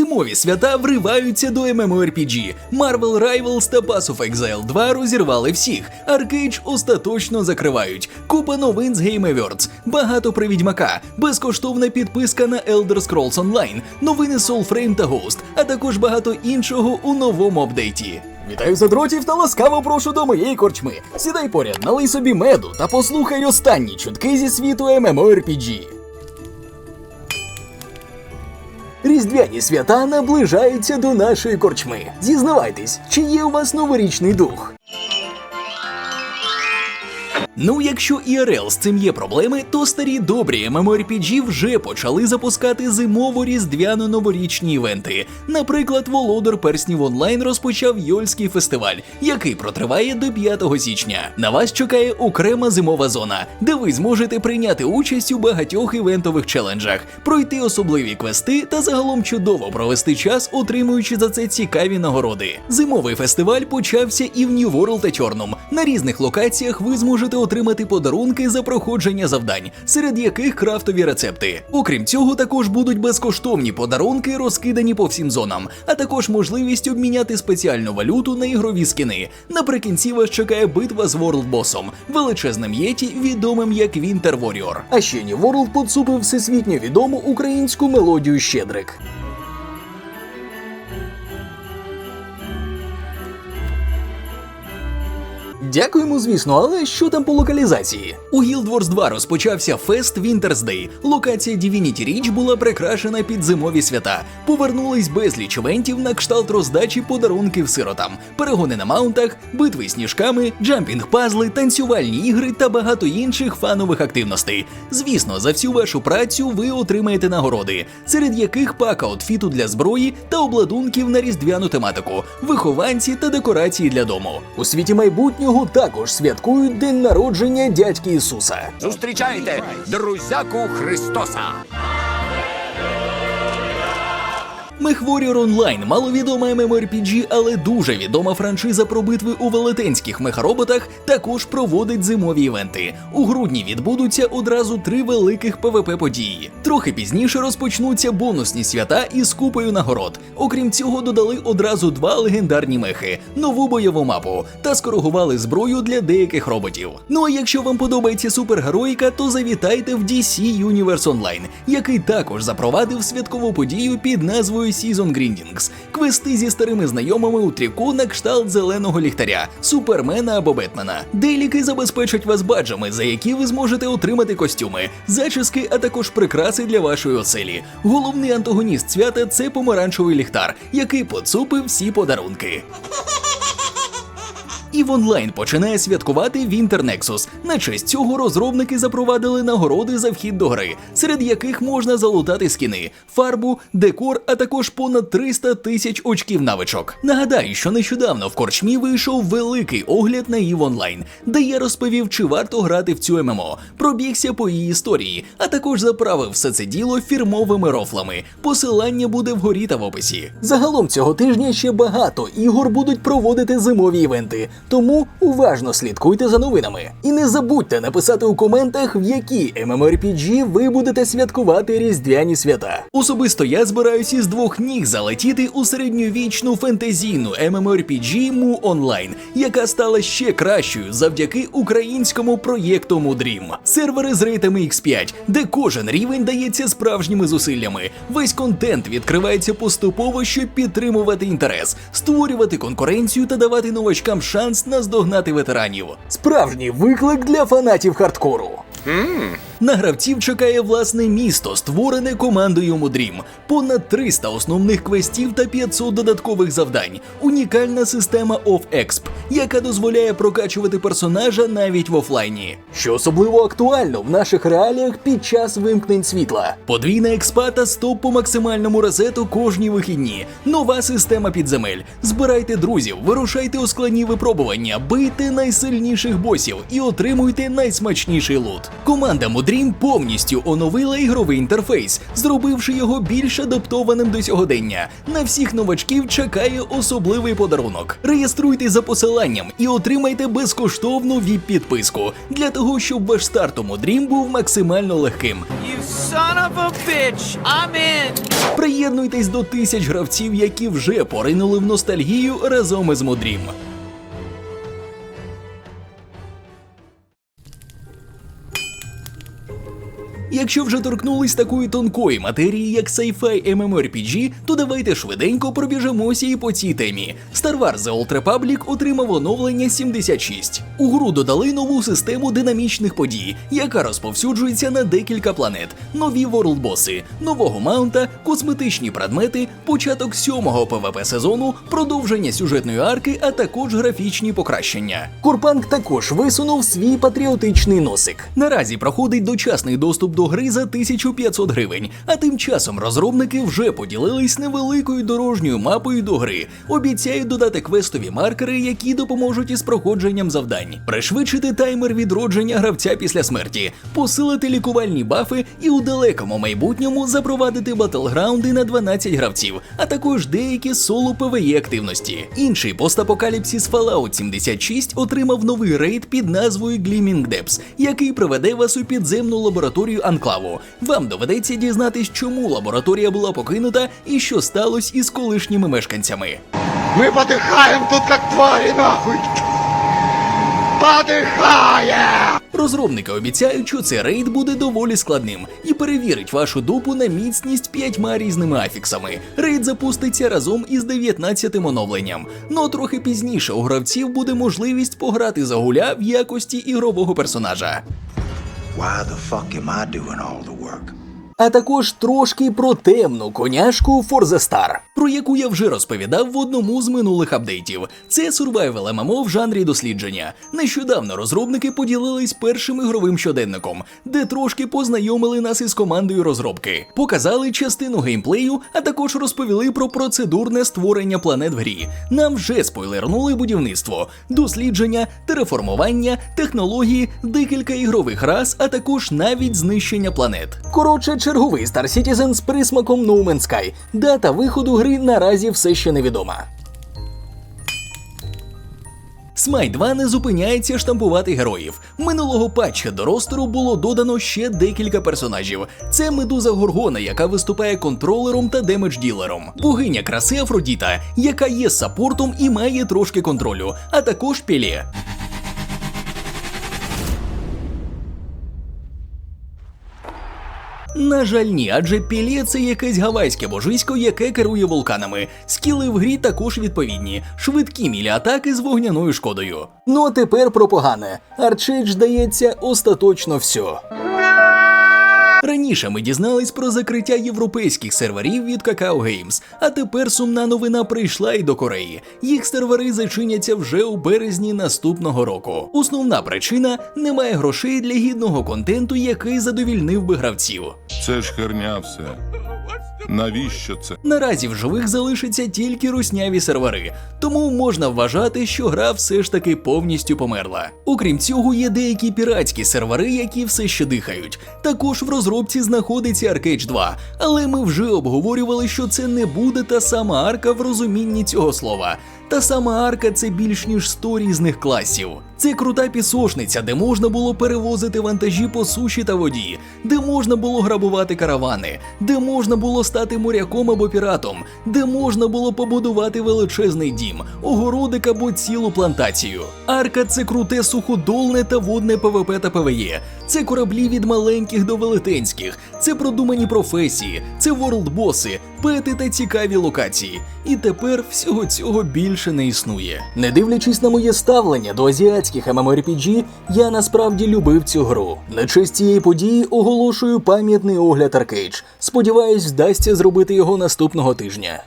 Зимові свята вриваються до MMORPG. Marvel Rivals та Pass of Exile 2 розірвали всіх. Arcade остаточно закривають. Купа новин з Game Awards, багато про відьмака, безкоштовна підписка на Elder Scrolls Online, новини Soulframe та Ghost, а також багато іншого у новому апдейті. Вітаю задротів та ласкаво прошу до моєї корчми. Сідай поряд, налий собі меду та послухай останні чутки зі світу MMORPG. Різдвяні свята наближаються до нашої корчми. Зізнавайтесь, чи є у вас новорічний дух? Ну, якщо ІРЛ з цим є проблеми, то старі добрі MMORPG вже почали запускати зимово-різдвяно-новорічні івенти. Наприклад, Володар Перснів Онлайн розпочав Йольський фестиваль, який протриває до 5 січня. На вас чекає окрема зимова зона, де ви зможете прийняти участь у багатьох івентових челенджах, пройти особливі квести та загалом чудово провести час, отримуючи за це цікаві нагороди. Зимовий фестиваль почався і в New World та Чорном. На різних локаціях ви зможете отримати подарунки за проходження завдань, серед яких крафтові рецепти. Окрім цього, також будуть безкоштовні подарунки, розкидані по всім зонам, а також можливість обміняти спеціальну валюту на ігрові скини. Наприкінці вас чекає битва з Bossом, величезним єті, відомим як Winter Warrior. А ще New World поцупив всесвітньо відому українську мелодію Щедрик. Дякуємо, звісно, але що там по локалізації? У Guild Wars 2 розпочався фест Winter's Day. Локація Divinity Reach була прикрашена під зимові свята. Повернулись безліч івентів на кшталт роздачі подарунків сиротам, перегони на маунтах, битви сніжками, джампінг-пазли, танцювальні ігри та багато інших фанових активностей. Звісно, за всю вашу працю ви отримаєте нагороди, серед яких пак аутфіту для зброї та обладунків на різдвяну тематику, вихованці та декорації для дому. У світі майбутнього також святкують день народження дядьки Ісуса. Зустрічайте друзяку Христоса. MechWarrior Online – маловідома MMORPG, але дуже відома франшиза про битви у велетенських мехароботах також проводить зимові івенти. У грудні відбудуться одразу три великих PvP події. Трохи пізніше розпочнуться бонусні свята із купою нагород. Окрім цього, додали одразу два легендарні мехи, нову бойову мапу та скоригували зброю для деяких роботів. Ну а якщо вам подобається супергероїка, то завітайте в DC Universe Online, який також запровадив святкову подію під назвою Season Grindings, Квести зі старими знайомими у тріку на кшталт зеленого ліхтаря, супермена або Бетмена. Деліки забезпечать вас баджами, за які ви зможете отримати костюми, зачіски, а також прикраси для вашої оселі. Головний антагоніст свята це помаранчевий ліхтар, який поцупив всі подарунки. І в онлайн починає святкувати Winter Nexus. На честь цього розробники запровадили нагороди за вхід до гри, серед яких можна залутати скіни, фарбу, декор, а також понад 300 тисяч очків навичок. Нагадаю, що нещодавно в корчмі вийшов великий огляд на EVE Online, де я розповів, чи варто грати в цю ММО, пробігся по її історії, а також заправив все це діло фірмовими рофлами. Посилання буде вгорі та в описі. Загалом цього тижня ще багато ігор будуть проводити зимові івенти. Тому уважно слідкуйте за новинами. І не забудьте написати у коментах, в які MMORPG ви будете святкувати різдвяні свята. Особисто я збираюся із двох ніг залетіти у середньовічну фентезійну MMORPG Mu Online, яка стала ще кращою завдяки українському проєкту Mudream. Сервери з рейтами X5, де кожен рівень дається справжніми зусиллями. Весь контент відкривається поступово, щоб підтримувати інтерес, створювати конкуренцію та давати новачкам шанс наздогнати ветеранів. Справжній виклик для фанатів хардкору. На гравців чекає власне місто, створене командою Мудрім. Понад 300 основних квестів та 500 додаткових завдань. Унікальна система of Exp, яка дозволяє прокачувати персонажа навіть в офлайні. Що особливо актуально в наших реаліях під час вимкнень світла. Подвійна експа та стоп по максимальному резету кожні вихідні. Нова система підземель. Збирайте друзів, вирушайте у складні випробування, бийте найсильніших босів і отримуйте найсмачніший лут. Команда Мудрім повністю оновила ігровий інтерфейс, зробивши його більш адаптованим до сьогодення. На всіх новачків чекає особливий подарунок. Реєструйтесь за посиланням і отримайте безкоштовну віп-підписку для того, щоб ваш старт у Dream був максимально легким. You son of a bitch! I'm in! Приєднуйтесь до тисяч гравців, які вже поринули в ностальгію разом із Модрім. Якщо вже торкнулись такої тонкої матерії, як sci-fi MMORPG, то давайте швиденько пробіжемося і по цій темі. Star Wars The Old Republic отримав оновлення 76. У гру додали нову систему динамічних подій, яка розповсюджується на декілька планет, нові ворлдбоси, нового маунта, косметичні предмети, початок сьомого ПВП сезону, продовження сюжетної арки, а також графічні покращення. Курпанк також висунув свій патріотичний носик. Наразі проходить дочасний доступ до гри за 1500 гривень, а тим часом розробники вже поділились невеликою дорожньою мапою до гри. Обіцяють додати квестові маркери, які допоможуть із проходженням завдань, пришвидшити таймер відродження гравця після смерті, посилити лікувальні бафи і у далекому майбутньому запровадити батлграунди на 12 гравців, а також деякі соло PvE активності. Інший постапокаліпсис Fallout 76 отримав новий рейд під назвою Gleaming Depths, який приведе вас у підземну лабораторію Анклаву. Вам доведеться дізнатись, чому лабораторія була покинута і що сталося із колишніми мешканцями. Мы подыхаем тут как твари нахуй! Подыхаем! Розробники обіцяють, що цей рейд буде доволі складним і перевірить вашу дупу на міцність п'ятьма різними афіксами. Рейд запуститься разом із 19-тим оновленням. Ну а трохи пізніше у гравців буде можливість пограти за гуля в якості ігрового персонажа. Why the fuck am I doing all the work? А також трошки про темну коняшку For the Star, про яку я вже розповідав в одному з минулих апдейтів. Це survival ММО в жанрі дослідження. Нещодавно розробники поділились першим ігровим щоденником, де трошки познайомили нас із командою розробки, показали частину геймплею, а також розповіли про процедурне створення планет в грі. Нам вже спойлернули будівництво, дослідження, тереформування, технології, декілька ігрових рас, а також навіть знищення планет. Коротше, черговий Star Citizen з присмаком No Man's Sky. Дата виходу гри наразі все ще невідома. Смай 2 не зупиняється штампувати героїв. Минулого патча до ростеру було додано ще декілька персонажів. Це медуза Горгона, яка виступає контролером та демедж-ділером, богиня краси Афродіта, яка є саппортом і має трошки контролю, а також Пеле. На жаль, ні, адже Пілє це якесь гавайське божисько, яке керує вулканами. Скіли в грі також відповідні, швидкі мілі атаки з вогняною шкодою. Ну а тепер про погане. Арчейдж здається остаточно все. Раніше ми дізнались про закриття європейських серверів від Kakao Games, а тепер сумна новина прийшла і до Кореї. Їх сервери зачиняться вже у березні наступного року. Основна причина немає грошей для гідного контенту, який задовільнив би гравців. Це ж херня все. Навіщо це? Наразі в живих залишаться тільки русняві сервери, тому можна вважати, що гра все ж таки повністю померла. Окрім цього, є деякі піратські сервери, які все ще дихають. Також в розробці знаходиться Arcade 2, але ми вже обговорювали, що це не буде та сама арка в розумінні цього слова. Та сама арка це більш ніж 100 різних класів. Це крута пісочниця, де можна було перевозити вантажі по суші та воді, де можна було грабувати каравани, де можна було стати моряком або піратом, де можна було побудувати величезний дім, огородик або цілу плантацію. Арка це круте суходолне та водне ПВП та ПВЕ. Це кораблі від маленьких до велетенських, це продумані професії, це ворлдбоси, пети та цікаві локації. І тепер всього цього більше не існує. Не дивлячись на моє ставлення до азіатських MMORPG, я насправді любив цю гру. На честь цієї події оголошую пам'ятний огляд Аркейдж. Сподіваюсь, вдасться зробити його наступного тижня.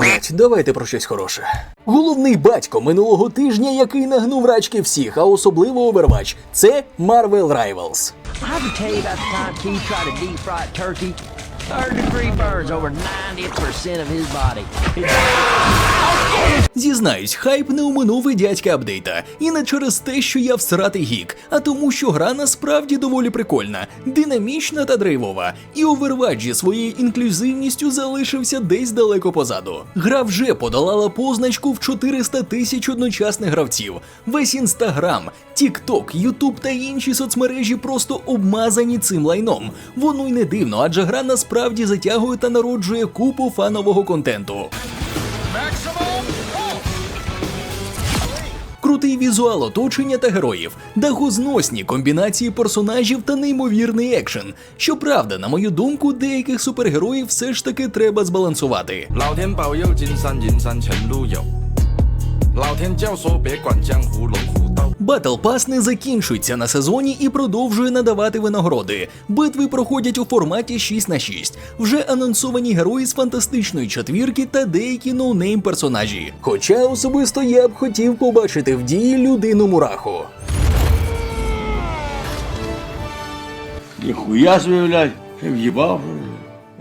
Брать, давайте про щось хороше. Головний батько минулого тижня, який нагнув рачки всіх, а особливо Overwatch, це Marvel Rivals. I have to tell you about the time Keith tried to deep fry a turkey. Third degree burns over 90% of his body. Зізнаюсь, хайп не оминув і дядька апдейта. І не через те, що я всратий гік, а тому, що гра насправді доволі прикольна, динамічна та драйвова. І Overwatch зі своєю інклюзивністю залишився десь далеко позаду. Гра вже подолала позначку в 400 тисяч одночасних гравців. Весь інстаграм, Тікток, Ютуб та інші соцмережі просто обмазані цим лайном. Воно й не дивно, адже гра насправді затягує та народжує купу фанового контенту. Крутий візуал оточення та героїв, дагозносні комбінації персонажів та неймовірний екшен. Щоправда, на мою думку, деяких супергероїв все ж таки треба збалансувати. 老天保佑，金山银山前路有。老天教唆，别管江湖龙虎斗。 Батл Пас не закінчується на сезоні і продовжує надавати винагороди. Битви проходять у форматі 6 на 6. Вже анонсовані герої з фантастичної четвірки та деякі ноунейм персонажі. Хоча особисто я б хотів побачити в дії людину мураху. Ніхуя собі, блядь, ти в'їбав.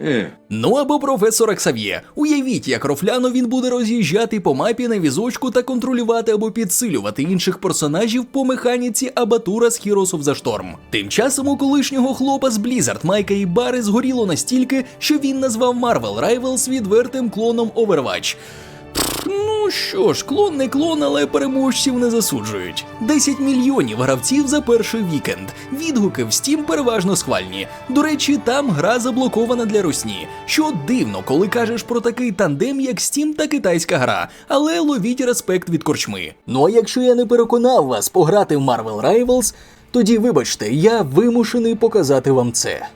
Е. Ну або професора Ксав'є. Уявіть, як рофляно він буде роз'їжджати по мапі на візочку та контролювати або підсилювати інших персонажів по механіці Абатура з Heroes of the Storm. Тим часом у колишнього хлопа з Blizzard Майка і Бари згоріло настільки, що він назвав Marvel Rivals відвертим клоном Overwatch. Ну що ж, клон не клон, але переможців не засуджують. 10 мільйонів гравців за перший вікенд. Відгуки в Steam переважно схвальні. До речі, там гра заблокована для русні. Що дивно, коли кажеш про такий тандем, як Steam та китайська гра, але ловіть респект від корчми. Ну а якщо я не переконав вас пограти в Marvel Rivals, тоді вибачте, я вимушений показати вам це.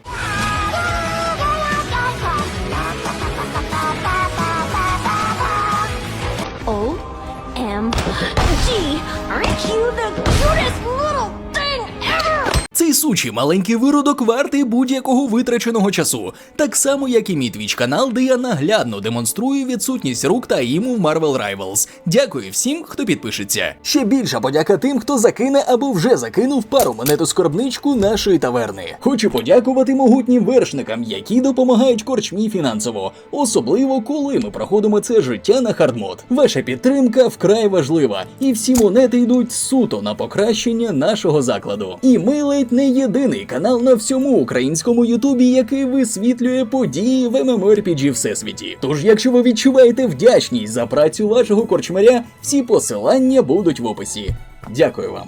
Цей сучий маленький виродок вартий будь-якого витраченого часу, так само як і мій твіч канал, де я наглядно демонструю відсутність рук та іму в Marvel Rivals. Дякую всім, хто підпишеться. Ще більша подяка тим, хто закине або вже закинув пару монету скорбничку нашої таверни. Хочу подякувати могутнім вершникам, які допомагають корчмі фінансово, особливо коли ми проходимо це життя на хардмод. Ваша підтримка вкрай важлива, і всі монети йдуть суто на покращення нашого закладу. І ми ледь не єдиний канал на всьому українському Ютубі, який висвітлює події в MMORPG всесвіті. Тож, якщо ви відчуваєте вдячність за працю вашого корчмаря, всі посилання будуть в описі. Дякую вам.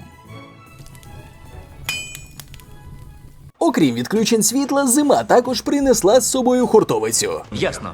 Окрім відключень світла, зима також принесла з собою хуртовицю. Ясно.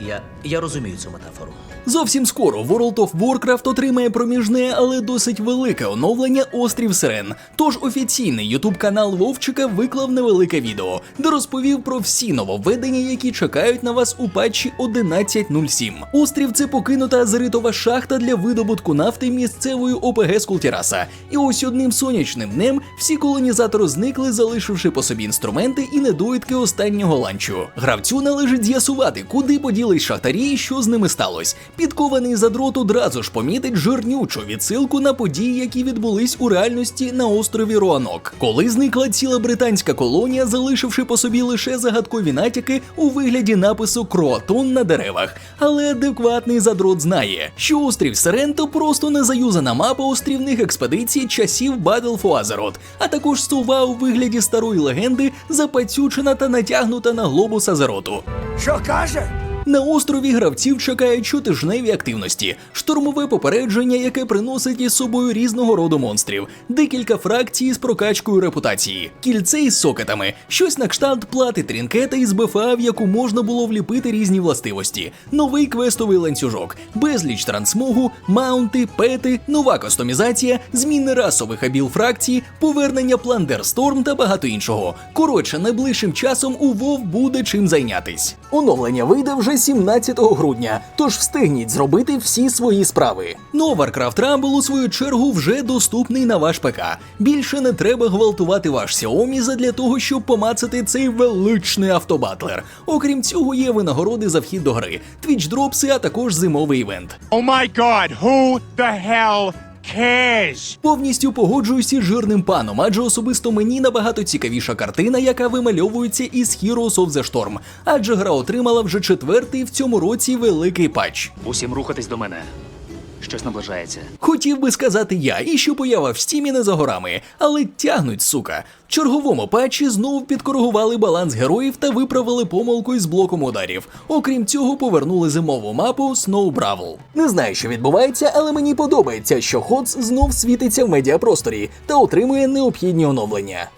Я, я розумію цю метафору. Зовсім скоро World of Warcraft отримає проміжне, але досить велике оновлення Острів Сирен. Тож офіційний ютуб канал Вовчика виклав невелике відео, де розповів про всі нововведення, які чекають на вас у патчі 11.07. Острів це покинута азеритова шахта для видобутку нафти місцевої ОПГ Скултіраса. І ось одним сонячним днем всі колонізатори зникли, залишивши по собі інструменти і недоїдки останнього ланчу. Гравцю належить з'ясувати, куди поділись шахтарі і що з ними сталося. Підкований задрот одразу ж помітить жирнючу відсилку на події, які відбулись у реальності на острові Руанок, коли зникла ціла британська колонія, залишивши по собі лише загадкові натяки у вигляді напису Кроатон на деревах. Але адекватний задрот знає, що острів Сирен – просто незаюзана мапа острівних експедицій часів for Azeroth, а також сува у вигляді старої легенди, запацючена та натягнута на глобус Азероту. Що каже? На острові гравців чекають щотижневі активності, штурмове попередження, яке приносить із собою різного роду монстрів, декілька фракцій з прокачкою репутації, кільце із сокетами, щось на кшталт плати трінкета із БФА, в яку можна було вліпити різні властивості, новий квестовий ланцюжок, безліч трансмогу, маунти, пети, нова кастомізація, зміни расових абіл фракцій, повернення Пландерсторм та багато іншого. Коротше, найближчим часом у WoW буде чим зайнятись. Оновлення вийде вже вже 17 грудня, тож встигніть зробити всі свої справи. Ну, Warcraft Rumble, у свою чергу, вже доступний на ваш ПК. Більше не треба гвалтувати ваш Xiaomi задля того, щоб помацати цей величний автобатлер. Окрім цього, є винагороди за вхід до гри, твіч дропси, а також зимовий івент. Oh my god, who the hell cares? Повністю погоджуюся з жирним паном, адже особисто мені набагато цікавіша картина, яка вимальовується із Heroes of the Storm, адже гра отримала вже четвертий в цьому році великий патч. Усім рухатись до мене. Щось наближається. Хотів би сказати я, і що поява в стімі не за горами, але тягнуть, сука. В черговому патчі знову підкоригували баланс героїв та виправили помилку із блоком ударів. Окрім цього, повернули зимову мапу Snow Brawl. Не знаю, що відбувається, але мені подобається, що Ходс знов світиться в медіапросторі та отримує необхідні оновлення.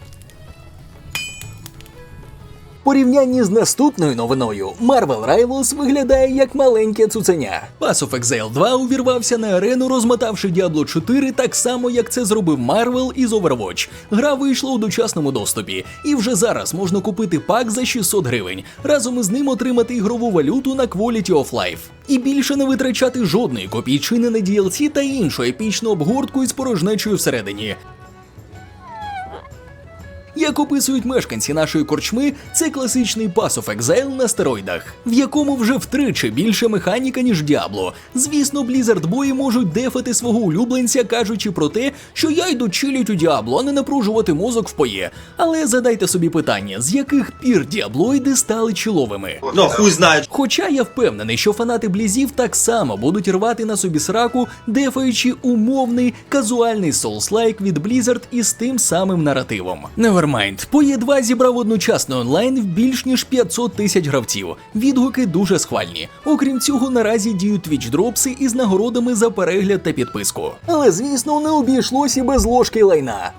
Порівнянні з наступною новиною Marvel Rivals виглядає як маленьке цуценя. Pass of Exile 2 увірвався на арену, розмотавши Diablo 4 так само, як це зробив Marvel із Overwatch. Гра вийшла у дочасному доступі, і вже зараз можна купити пак за 600 гривень. Разом із ним отримати ігрову валюту на Quality of Life. І більше не витрачати жодної копійчини на DLC та іншу епічну обгортку із порожнечою всередині. Як описують мешканці нашої корчми, це класичний Pass of Exile на стероїдах, в якому вже втричі більше механіка, ніж Діабло. Звісно, Blizzard бої можуть дефати свого улюбленця, кажучи про те, що я йду чилють у Діабло, а не напружувати мозок в поє. Але задайте собі питання, з яких пір діаблоїди стали чиловими? Ну, хуй знає. Хоча я впевнений, що фанати блізів так само будуть рвати на собі сраку, дефаючи умовний казуальний соус-лайк від Blizzard із тим самим наративом. Nevermind. По Є2 зібрав одночасно онлайн в більш ніж 500 тисяч гравців. Відгуки дуже схвальні. Окрім цього, наразі діють твіч дропси із нагородами за перегляд та підписку. Але звісно, не обійшлось і без ложки лайна.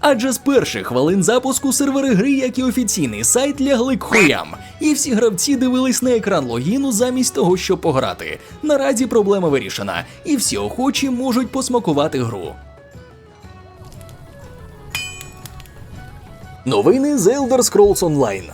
Адже з перших хвилин запуску сервери гри, як і офіційний сайт, лягли к хуям. І всі гравці дивились на екран логіну замість того, щоб пограти. Наразі проблема вирішена, і всі охочі можуть посмакувати гру. Новини з Elder Scrolls Online.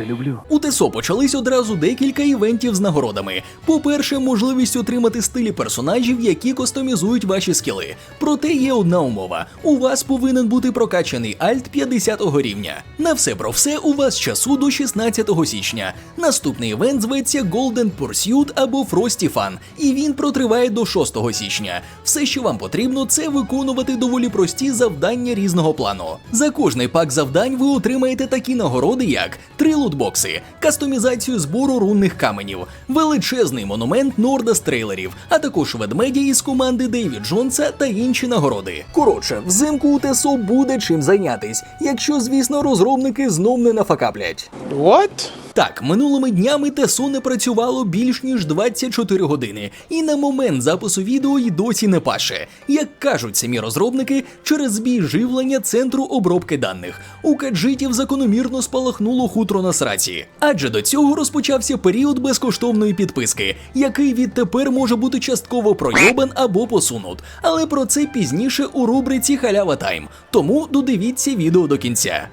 Це люблю. У ТСО почались одразу декілька івентів з нагородами. По-перше, можливість отримати стилі персонажів, які кастомізують ваші скіли. Проте є одна умова: у вас повинен бути прокачаний альт 50 рівня. На все про все у вас часу до 16 січня. Наступний івент зветься Golden Pursuit або Frosty Fun, і він протриває до 6 січня. Все, що вам потрібно, це виконувати доволі прості завдання різного плану. За кожний пак завдань ви отримаєте такі нагороди, як три лутбокси, кастомізацію збору рунних каменів, величезний монумент Норда з трейлерів, а також ведмедя із команди Дейві Джонса та інші нагороди. Коротше, взимку у ТСО буде чим зайнятись, якщо, звісно, розробники знов не нафакаплять. What? Так, минулими днями ТСО не працювало більш ніж 24 години, і на момент запису відео й досі не паше. Як кажуть самі розробники, через збій живлення центру обробки даних у каджитів закономірно спалахнуло хутро на сраці. Адже до цього розпочався період безкоштовної підписки, який відтепер може бути частково пройобан або посунут. Але про це пізніше у рубриці Халява Тайм. Тому додивіться відео до кінця.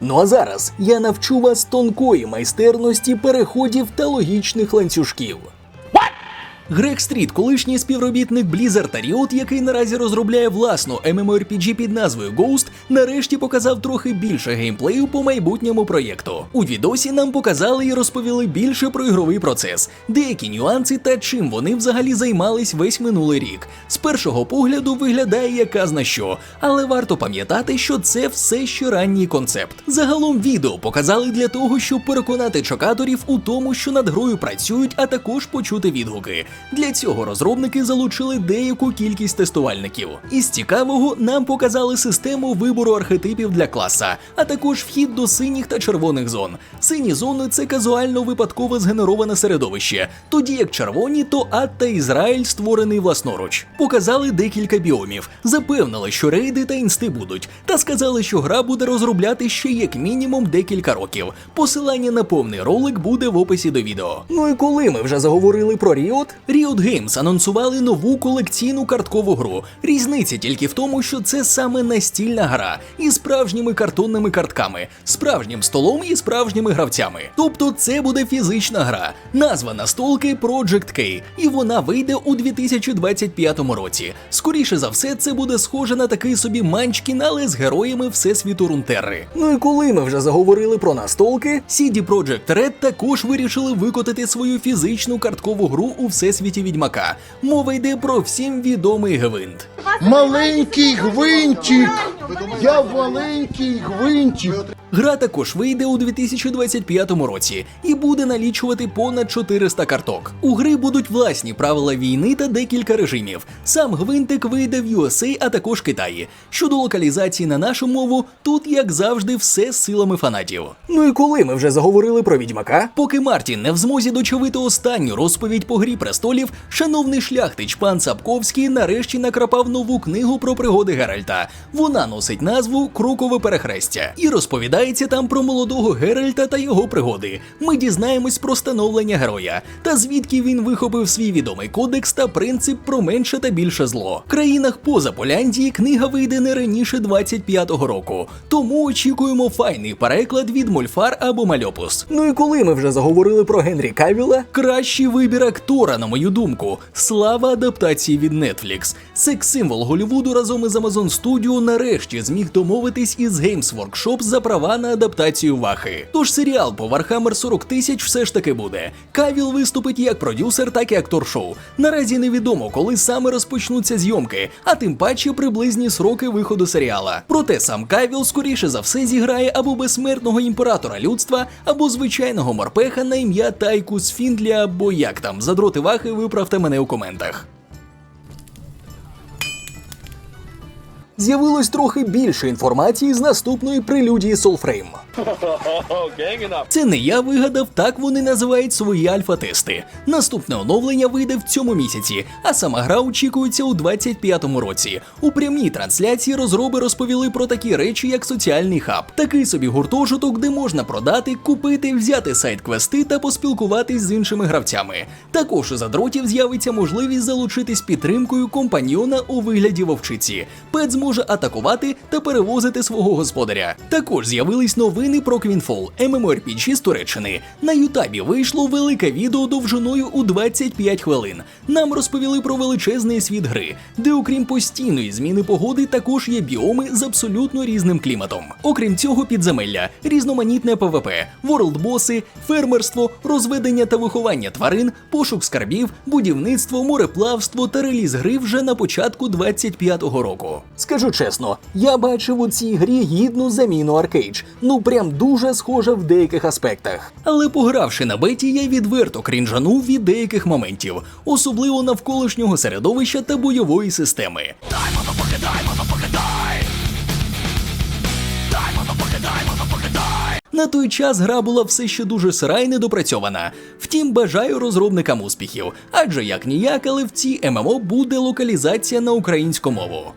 Ну а зараз я навчу вас тонкої майстерності переходів та логічних ланцюжків. Грег Стріт, колишній співробітник Blizzard та Riot, який наразі розробляє власну MMORPG під назвою Ghost, нарешті показав трохи більше геймплею по майбутньому проєкту. У відосі нам показали і розповіли більше про ігровий процес, деякі нюанси та чим вони взагалі займались весь минулий рік. З першого погляду виглядає як казна що, але варто пам'ятати, що це все ще ранній концепт. Загалом відео показали для того, щоб переконати чокаторів у тому, що над грою працюють, а також почути відгуки. Для цього розробники залучили деяку кількість тестувальників. Із цікавого нам показали систему вибору архетипів для класа, а також вхід до синіх та червоних зон. Сині зони це казуально випадково згенероване середовище, тоді як червоні то ад та Ізраїль створений власноруч. Показали декілька біомів, запевнили, що рейди та інсти будуть, та сказали, що гра буде розробляти ще як мінімум декілька років. Посилання на повний ролик буде в описі до відео. Ну і коли ми вже заговорили про Ріот, Riot Games анонсували нову колекційну карткову гру. Різниця тільки в тому, що це саме настільна гра із справжніми картонними картками, справжнім столом і справжніми гравцями. Тобто це буде фізична гра. Назва настолки Project K, і вона вийде у 2025 році. Скоріше за все, це буде схоже на такий собі манчкін, але з героями Всесвіту Рунтерри. Ну і коли ми вже заговорили про настолки, CD Projekt Red також вирішили викотити свою фізичну карткову гру у всесвіті відьмака. Мова йде про всім відомий гвинт. Маленький гвинтик! Я маленький гвинтик! Гра також вийде у 2025 році і буде налічувати понад 400 карток. У гри будуть власні правила війни та декілька режимів. Сам гвинтик вийде в USA, а також Китаї. Щодо локалізації на нашу мову, тут, як завжди, все з силами фанатів. Ну і коли ми вже заговорили про відьмака, поки Мартін не в змозі дочавити останню розповідь по грі престолів, шановний шляхтич пан Сапковський нарешті накрапав нову книгу про пригоди Геральта. Вона носить назву Крокове перехрестя і розповідається там про молодого Геральта та його пригоди. Ми дізнаємось про становлення героя та звідки він вихопив свій відомий кодекс та принцип про менше та більше зло. В країнах поза Поляндії книга вийде не раніше 25-го року, тому очікуємо файний переклад від Мольфар або Мальопус. Ну і коли ми вже заговорили про Генрі Кавіла, кращий вибір актора, на мою думку, слава адаптації від Netflix. Секс-символ Голлівуду разом із Amazon Studio нарешті зміг домовитись із Games Workshop за права на адаптацію Вахи. Тож серіал по Warhammer 40 тисяч все ж таки буде. Кавіл виступить як продюсер, так і актор шоу. Наразі невідомо, коли саме розпочнуться зйомки, а тим паче приблизні сроки виходу серіала. Проте сам Кавіл скоріше за все зіграє або безсмертного імператора людства, або звичайного морпеха на ім'я Тайкус Фіндлі, або як там задроти вахи, виправте мене у коментах. З'явилось трохи більше інформації з наступної прелюдії Soulframe. Це не я вигадав, так вони називають свої альфа-тести. Наступне оновлення вийде в цьому місяці, а сама гра очікується у 25-му році. У прямій трансляції розроби розповіли про такі речі, як соціальний хаб, такий собі гуртожиток, де можна продати, купити, взяти сайт-квести та поспілкуватись з іншими гравцями. Також у задротів з'явиться можливість залучитись підтримкою компаньйона у вигляді вовчиці. Пет зможе атакувати та перевозити свого господаря. Також з'явились новини про Квінфол, MMORPG з Туреччини. На Ютабі вийшло велике відео довжиною у 25 хвилин. Нам розповіли про величезний світ гри, де, окрім постійної зміни погоди, також є біоми з абсолютно різним кліматом. Окрім цього, підземелля, різноманітне ПВП, ворлдбоси, фермерство, розведення та виховання тварин, пошук скарбів, будівництво, мореплавство та реліз гри вже на початку 25-го року. Скажу чесно, я бачив у цій грі гідну заміну Аркейдж. Ну прям дуже схожа в деяких аспектах. Але погравши на беті, я відверто крінжанув від деяких моментів, особливо навколишнього середовища та бойової системи. На той час гра була все ще дуже сира і недопрацьована. Втім, бажаю розробникам успіхів, адже як ніяк, але в цій ММО буде локалізація на українську мову.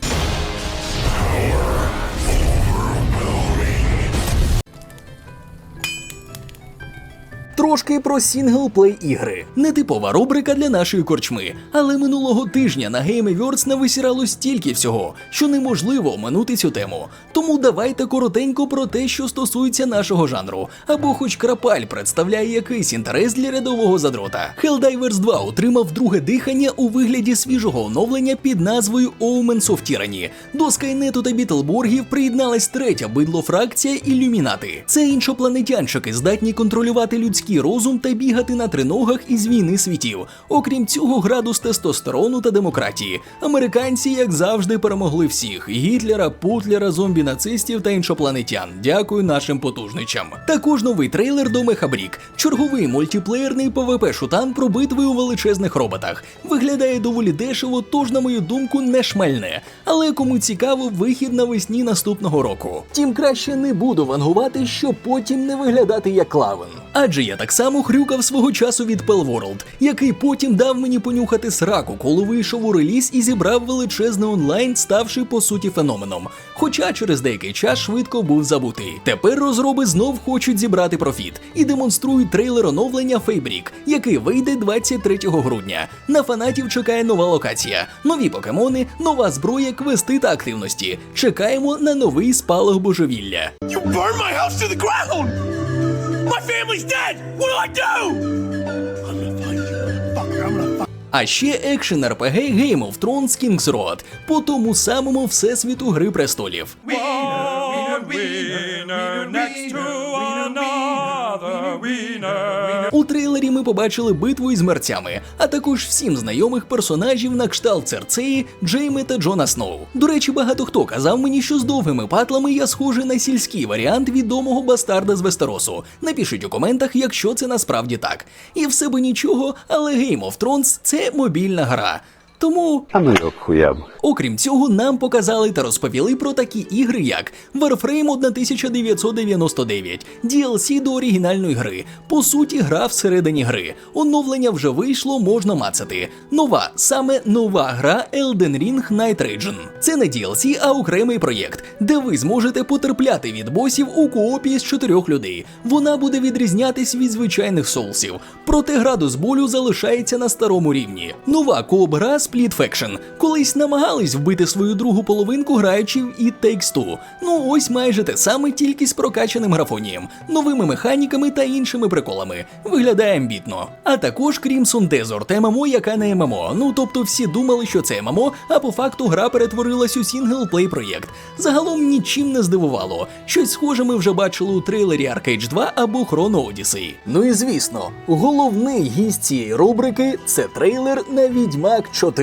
Трошки про сінглплей ігри. Нетипова рубрика для нашої корчми. Але минулого тижня на Game Awards нависірало стільки всього, що неможливо оминути цю тему. Тому давайте коротенько про те, що стосується нашого жанру, або хоч крапаль представляє якийсь інтерес для рядового задрота. Helldivers 2 отримав друге дихання у вигляді свіжого оновлення під назвою Omens of Tyranny. До Скайнету та Бітлборгів приєдналась третя бидло-фракція Ілюмінати. Це іншопланетянчики, здатні контролювати людський розум та бігати на триногах із війни світів. Окрім цього, градус тестостерону та демократії. Американці, як завжди, перемогли всіх: Гітлера, Путлера, зомбі-нацистів та іншопланетян. Дякую нашим потужничам. Також новий трейлер до Мехабрік. Черговий мультиплеєрний ПВП шутан про битви у величезних роботах. Виглядає доволі дешево, тож, на мою думку, не шмальне. Але кому цікаво, вихід навесні наступного року. Тим краще не буду вангувати, щоб потім не виглядати як клавен. Адже я так само хрюкав свого часу від Pellworld, який потім дав мені понюхати сраку, коли вийшов у реліз і зібрав величезний онлайн, ставши по суті феноменом. Хоча через деякий час швидко був забутий. Тепер розроби знов хочуть зібрати профіт і демонструють трейлер оновлення Фейбрік, який вийде 23 грудня. На фанатів чекає нова локація, нові покемони, нова зброя, квести та активності. Чекаємо на новий спалах божевілля. You burned my house to the ground! My family's dead! What do I do? I'm gonna find you, fucker. I'm gonna А ще екшен RPG Game of Thrones King's Road по тому самому всесвіту Гри престолів. Winner, winner, winner, winner, next У трейлері ми побачили битву із мерцями, а також всім знайомих персонажів на кшталт Церцеї, Джейми та Джона Сноу. До речі, багато хто казав мені, що з довгими патлами я схожий на сільський варіант відомого бастарда з Вестеросу. Напишіть у коментах, якщо це насправді так. І все би нічого, але Game of Thrones – це мобільна гра. Тому Окрім цього, нам показали та розповіли про такі ігри, як Warframe 1999, DLC до оригінальної гри. По суті, гра всередині гри. Оновлення вже вийшло, можна мацати. Нова, саме нова гра Elden Ring Night Region. Це не DLC, а окремий проєкт, де ви зможете потерпляти від босів у коопі з чотирьох людей. Вона буде відрізнятись від звичайних соусів, проте градус болю залишається на старому рівні. Нова кооп-гра Split Faction. Колись намагались вбити свою другу половинку, граючи в It Takes Two. Ну ось майже те саме, тільки з прокачаним графонієм, новими механіками та іншими приколами. Виглядає амбітно. А також Crimson Desert ММО, яка не ММО. Ну тобто всі думали, що це ММО, а по факту гра перетворилась у сінглплей проєкт. Загалом нічим не здивувало. Щось схоже ми вже бачили у трейлері Arcade 2 або Chrono Odyssey. Ну і звісно, головний гість цієї рубрики це трейлер на Відьмак 4.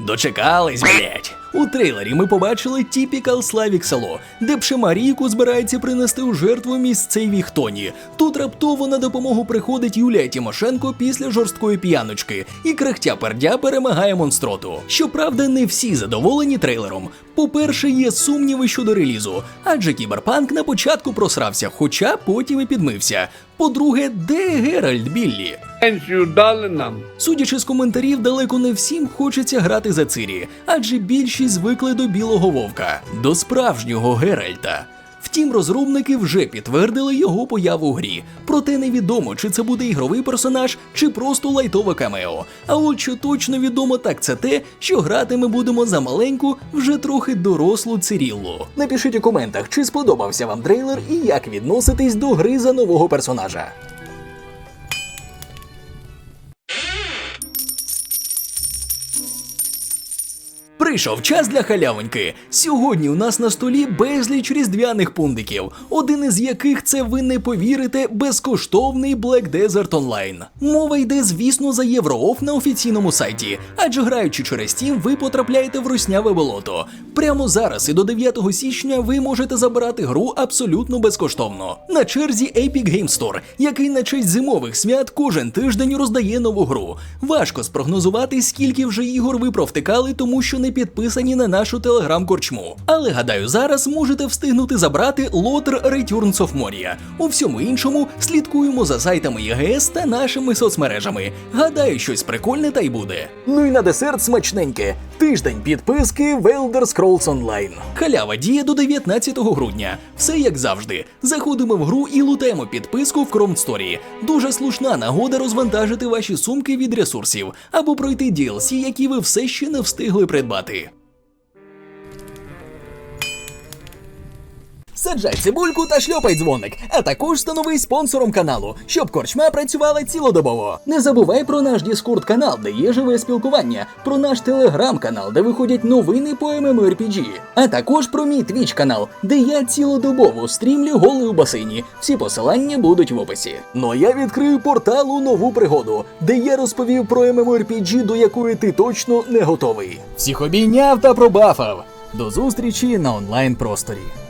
Дочекались, блять. У трейлері ми побачили тіпікал Славік село, де Пшемарійку збирається принести у жертву місцевій хтоні. Тут раптово на допомогу приходить Юлія Тимошенко після жорсткої п'яночки, і крехтя пердя перемагає монстроту. Щоправда, не всі задоволені трейлером. По-перше, є сумніви щодо релізу, адже кіберпанк на початку просрався, хоча потім і підмився. По-друге, де Геральт Біллі? Судячи з коментарів, далеко не всім хочеться грати за Цирі, адже більшість звикли до білого вовка, до справжнього Геральта. Втім, розробники вже підтвердили його появу у грі. Проте невідомо, чи це буде ігровий персонаж, чи просто лайтове камео. А от що точно відомо, так це те, що грати ми будемо за маленьку, вже трохи дорослу Циріллу. Напишіть у коментах, чи сподобався вам трейлер і як відноситись до гри за нового персонажа. Прийшов час для халявоньки. Сьогодні у нас на столі безліч різдвяних пундиків, один із яких це ви не повірите, безкоштовний Black Desert Online. Мова йде, звісно, за єврооф на офіційному сайті, адже граючи через Steam, ви потрапляєте в русняве болото. Прямо зараз і до 9 січня ви можете забирати гру абсолютно безкоштовно. На черзі Epic Game Store, який на честь зимових свят кожен тиждень роздає нову гру. Важко спрогнозувати, скільки вже ігор ви провтикали, тому що не підписані на нашу телеграм-корчму. Але гадаю, зараз можете встигнути забрати лотер Returns of Moria. У всьому іншому слідкуємо за сайтами ЄГС та нашими соцмережами. Гадаю, щось прикольне та й буде. Ну і на десерт смачненьке. Тиждень підписки в Elder Scrolls Online. Халява діє до 19 грудня. Все як завжди. Заходимо в гру і лутаємо підписку в Chrome Story. Дуже слушна нагода розвантажити ваші сумки від ресурсів або пройти DLC, які ви все ще не встигли придбати знати. Саджай цибульку та шльопай дзвоник, а також становись спонсором каналу, щоб корчма працювала цілодобово. Не забувай про наш Discord канал, де є живе спілкування, про наш телеграм-канал, де виходять новини по MMORPG, а також про мій Twitch канал, де я цілодобово стрімлю голий у басейні. Всі посилання будуть в описі. Ну а я відкрию портал у нову пригоду, де я розповів про MMORPG, до якої ти точно не готовий. Всіх обійняв та пробафав. До зустрічі на онлайн просторі.